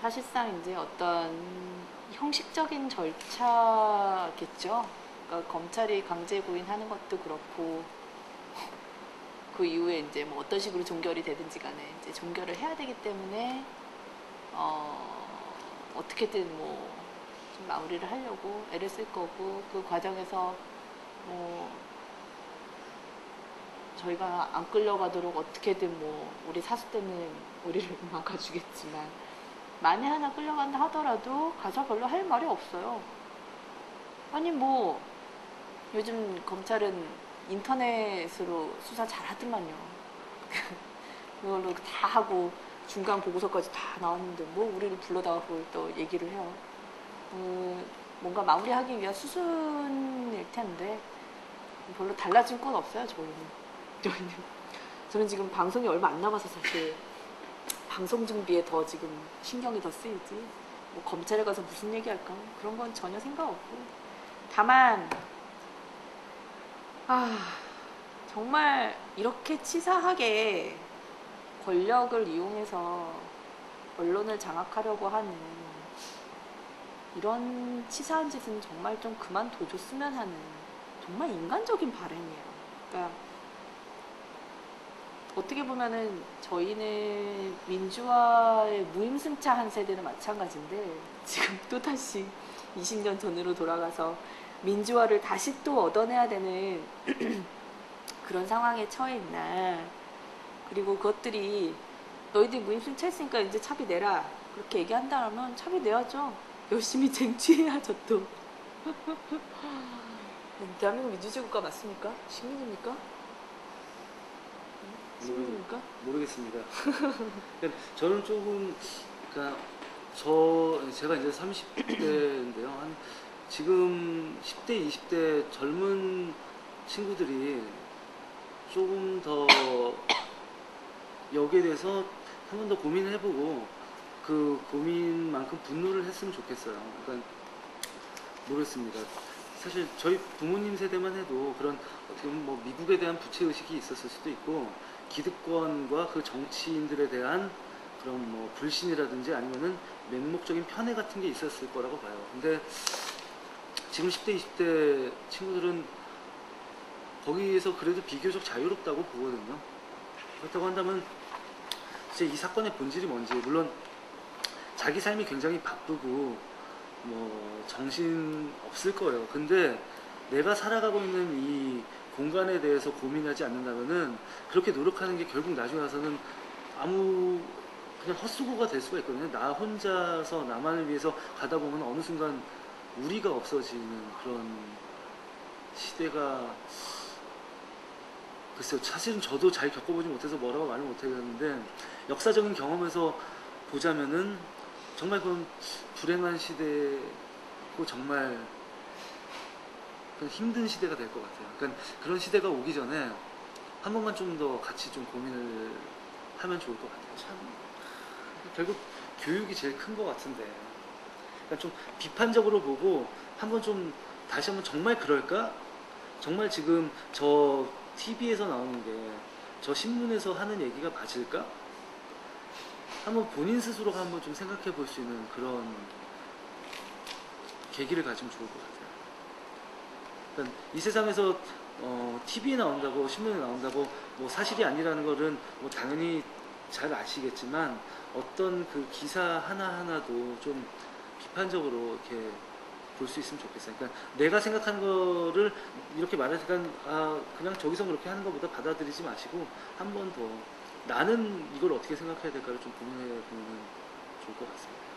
사실상 이제 어떤 형식적인 절차겠죠. 그러니까 검찰이 강제 구인하는 것도 그렇고 그 이후에 이제 뭐 어떤 식으로 종결이 되든지 간에 이제 종결을 해야 되기 때문에 어 어떻게든 뭐 좀 마무리를 하려고 애를 쓸 거고 그 과정에서 뭐 저희가 안 끌려가도록 어떻게든 뭐 우리 사수 때문에 우리를 막아주겠지만 만에 하나 끌려간다 하더라도 가서 별로 할 말이 없어요. 아니 뭐 요즘 검찰은 인터넷으로 수사 잘하더만요. 그걸로 다 하고 중간 보고서까지 다 나왔는데 뭐 우리를 불러다가 그걸 또 얘기를 해요. 음, 뭔가 마무리하기 위한 수순일 텐데 별로 달라진 건 없어요 저희는. 저희는 저는 지금 방송이 얼마 안 남아서 사실 방송 준비에 더 지금 신경이 더 쓰이지. 뭐 검찰에 가서 무슨 얘기할까 그런 건 전혀 생각 없고 다만 아 정말 이렇게 치사하게 권력을 이용해서 언론을 장악하려고 하는 이런 치사한 짓은 정말 좀 그만둬줬으면 하는 정말 인간적인 바람이에요. 그러니까 어떻게 보면은 저희는 민주화의 무임승차한 세대는 마찬가지인데 지금 또 다시 20년 전으로 돌아가서 민주화를 다시 또 얻어내야 되는 그런 상황에 처해 있나 그리고 그것들이 너희들이 무임승차했으니까 이제 차비 내라 그렇게 얘기한다면 차비 내야죠 열심히 쟁취해야죠 또 대한민국 민주주의 국가 맞습니까? 시민입니까? 시민입니까? 모르겠습니다. 그러니까 저는 조금 그러니까 저 제가 이제 30대인데요. 한 지금 10대, 20대 젊은 친구들이 조금 더 여기에 대해서 한 번 더 고민을 해보고 그 고민만큼 분노를 했으면 좋겠어요. 그러니까 모르겠습니다. 사실 저희 부모님 세대만 해도 그런 어떻게 보면 뭐 미국에 대한 부채 의식이 있었을 수도 있고 기득권과 그 정치인들에 대한 그런 뭐 불신이라든지 아니면은 맹목적인 편애 같은 게 있었을 거라고 봐요. 근데 지금 10대, 20대 친구들은 거기에서 그래도 비교적 자유롭다고 보거든요. 그렇다고 한다면 이제 이 사건의 본질이 뭔지 물론 자기 삶이 굉장히 바쁘고 뭐 정신 없을 거예요. 근데 내가 살아가고 있는 이 공간에 대해서 고민하지 않는다면은 그렇게 노력하는 게 결국 나중에 가서는 아무 그냥 헛수고가 될 수가 있거든요. 나 혼자서 나만을 위해서 가다 보면 어느 순간 우리가 없어지는 그런 시대가 글쎄요. 사실은 저도 잘 겪어보지 못해서 뭐라고 말을 못하겠는데 역사적인 경험에서 보자면은 정말 그건 불행한 시대고 정말 힘든 시대가 될 것 같아요. 그러니까 그런 시대가 오기 전에 한 번만 좀 더 같이 좀 고민을 하면 좋을 것 같아요. 참 결국 교육이 제일 큰 것 같은데 그러니까 좀 비판적으로 보고 한 번 좀 다시 한번 정말 그럴까? 정말 지금 저 TV에서 나오는 게 저 신문에서 하는 얘기가 맞을까? 한번 본인 스스로가 한번 좀 생각해 볼 수 있는 그런 계기를 가지면 좋을 것 같아요. 그러니까 이 세상에서 어, TV에 나온다고 신문에 나온다고 뭐 사실이 아니라는 거는 뭐 당연히 잘 아시겠지만 어떤 그 기사 하나 하나도 좀 비판적으로 이렇게 볼 수 있으면 좋겠어요. 그러니까 내가 생각하는 거를 이렇게 말하니까 아 그냥 저기서 그렇게 하는 것보다 받아들이지 마시고 한 번 더 나는 이걸 어떻게 생각해야 될까를 좀 고민해 보면 좋을 것 같습니다.